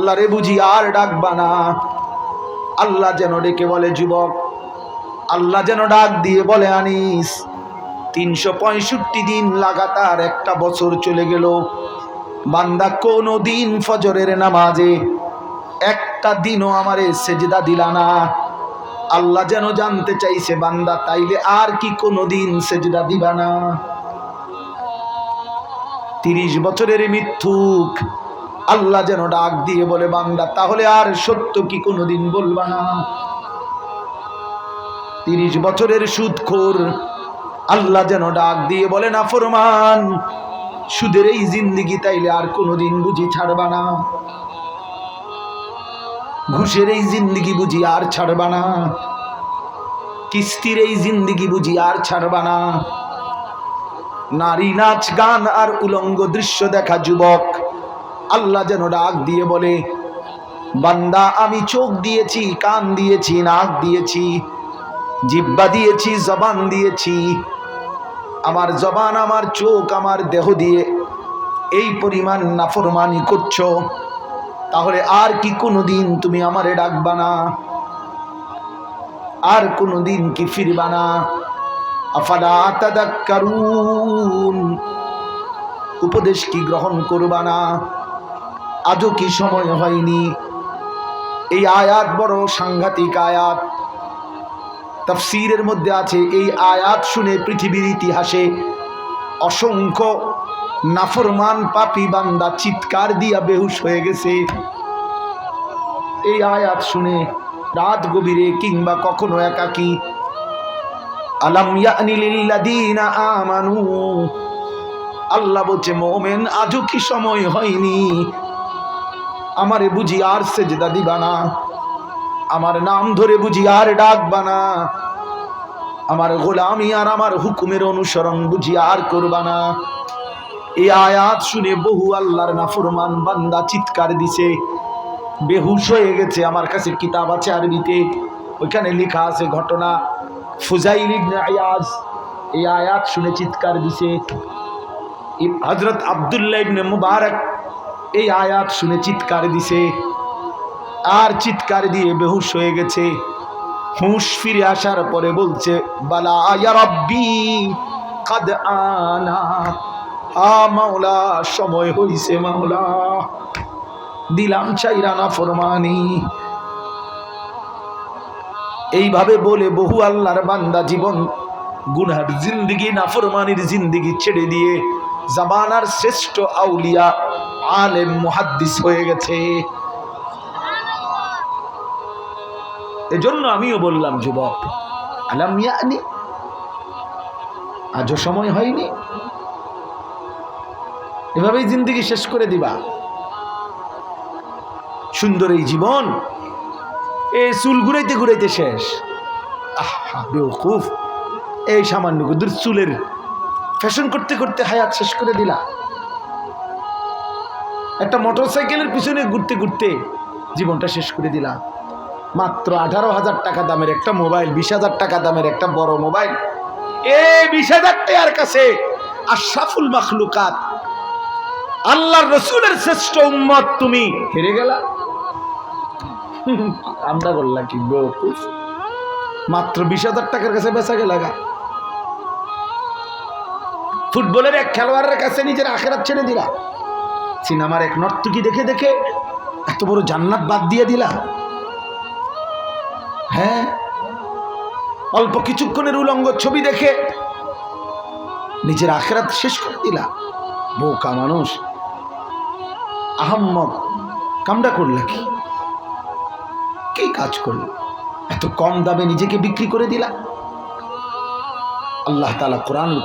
আল্লাহরে বুঝি আর ডাকবা না। আল্লাহ যেন ডেকে বলে, যুবক, আল্লাহ যেন ডাক দিয়ে বলে আনিস, তিনশো পঁয়ষট্টি দিন লাগাতার একটা বছর চলে গেল। বান্দা কোনো দিন ফজরের নামাজে একটা দিনও আমারে সেজদা দিলা না। আল্লাহ যেন জানতে চাইছে, বান্দা, তাইলে আর কি কোনো দিন সেজদা দিবা না? তিরিশ বছরের মিথ্যুক আল্লাহ যেন ডাক দিয়ে বলে, বান্দা, তাহলে আর সত্য কি কোনোদিন বলবা না? তিরিশ বছরের সুদখোর আল্লাহ যেন ডাক দিয়ে বলে, না ফরমান, সুদের এই জিন্দিগি তাইলে আর কোনোদিন বুঝি ছাড়বা না। ঘুষের এই জিন্দিগি বুঝি আর ছাড়বা না। কিস্তির এই জিন্দিগি বুঝি আর ছাড়বা না। নারী নাচ, গান আর উলঙ্গ দৃশ্য দেখা যুবক আল্লাহ যেন ডাক দিয়ে বলে, বান্দা, আমি চোখ দিয়েছি, কান দিয়েছি, নাক দিয়েছি, জিব্বা দিয়েছি, জবান দিয়েছি, আমার জবান, আমার চোখ, আমার দেহ দিয়ে এই পরিমাণ নাফরমানি করছ, তাহলে আর কি কোনো দিন তুমি আমারে ডাকবা না? আর কোনো দিন কি ফিরবা না? আফালা উপদেশ কি গ্রহণ করবা না? আজও কি সময় হয়নি? এই আয়াত বড় সাংঘাতিক আয়াত। তাফসীরের মধ্যে আছে, এই আয়াত শুনে পৃথিবীর ইতিহাসে অসংখ্য নাফরমান পাপি বান্দা চিৎকার দিয়া বেহুশ হয়ে গেছে। এই আয়াত শুনে রাত গভীরে কিংবা কখনো একাকী আল্লাহ বলছে, মোমেন, আজও কি সময় হয়নি? আমারে বুঝি আর সেজদা দিবা আমার নাম ধরে বুঝি আর ডাকবা না। আমার গোলামি আর আমার হুকুমের অনুসরণ বুঝি আর করবা না। এই আয়াত শুনে বহু আল্লাহর নাফরমান বান্দা চিৎকার দিছে। বেহুশ হয়ে গেছে, আমার কাছে কিতাব আছে আরবিতে। ওইখানে লেখা আছে ঘটনা। ফুজাইল ইবনে আয়াজ, এই আয়াত শুনে চিৎকার দিছে। হজরত আবদুল্লাহ ইবনে মুবারক এই আয়াত শুনে চিৎকার দিছে। আর চিৎকার দিয়ে বেহুশ হয়ে গেছে। হুঁশ ফিরে আসার পরে বলছে, বালা ইয়া রব্বি কাদ আনা। হা মাওলা, সময় হইছে মাওলা। দিলাম চাইরা না ফরমানি এইভাবে বলে বহু আল্লাহর বান্দা জীবন গুনহার জিন্দিগি, নাফরমানির জিন্দিগি ছেড়ে দিয়ে, জামানার শ্রেষ্ঠ আউলিয়া আলেম মুহাদ্দিস হয়ে গেছে। এজন্য আমিও বললাম, যুবক, আলাম ইয়ানি? আজও সময় হয়নি। এভাবেই জিন্দিগি শেষ করে দিবা। সুন্দর এই জীবন। এ চুল ঘুরাইতে ঘুরাইতে শেষ। আহা বেউকুফ এই সামান্য কুদুর চুলের ফ্যাশন করতে করতে হায়াত শেষ করে দিলা। একটা মোটর সাইকেলের পিছনে ঘুরতে ঘুরতে জীবনটা শেষ করে দিলা মাত্র আঠারো হাজার টাকা দামের একটা মোবাইল, বিশ হাজার টাকা দামের একটা বড় মোবাইল। এ বিশ হাজার টাকার কাছে আশরাফুল মাখলুকাত, আল্লাহর রসুলের শ্রেষ্ঠ উম্মত তুমি হেরে গেলা। আমরা বললাম কি মাত্র বিশ হাজার টাকার কাছে বেচা গেলাগা ফুটবলের এক খেলোয়াড়ের কাছে নিজের আখেরাত ছেড়ে দিলা। সিনেমার এক নর্তকী দেখে দেখে এত বড় জান্নাত বাদ দিয়ে দিলা। হ্যাঁ? অল্প কিছুক্ষণের উলঙ্গ ছবি দেখে নিজের আখেরাত শেষ করে দিলা। বোকা মানুষ। আহম্মদ কামটা করলা কি? কাজ করল? এত কম দামে নিজেকে বিক্রি করে দিলা? আল্লাহ তালা কোরআন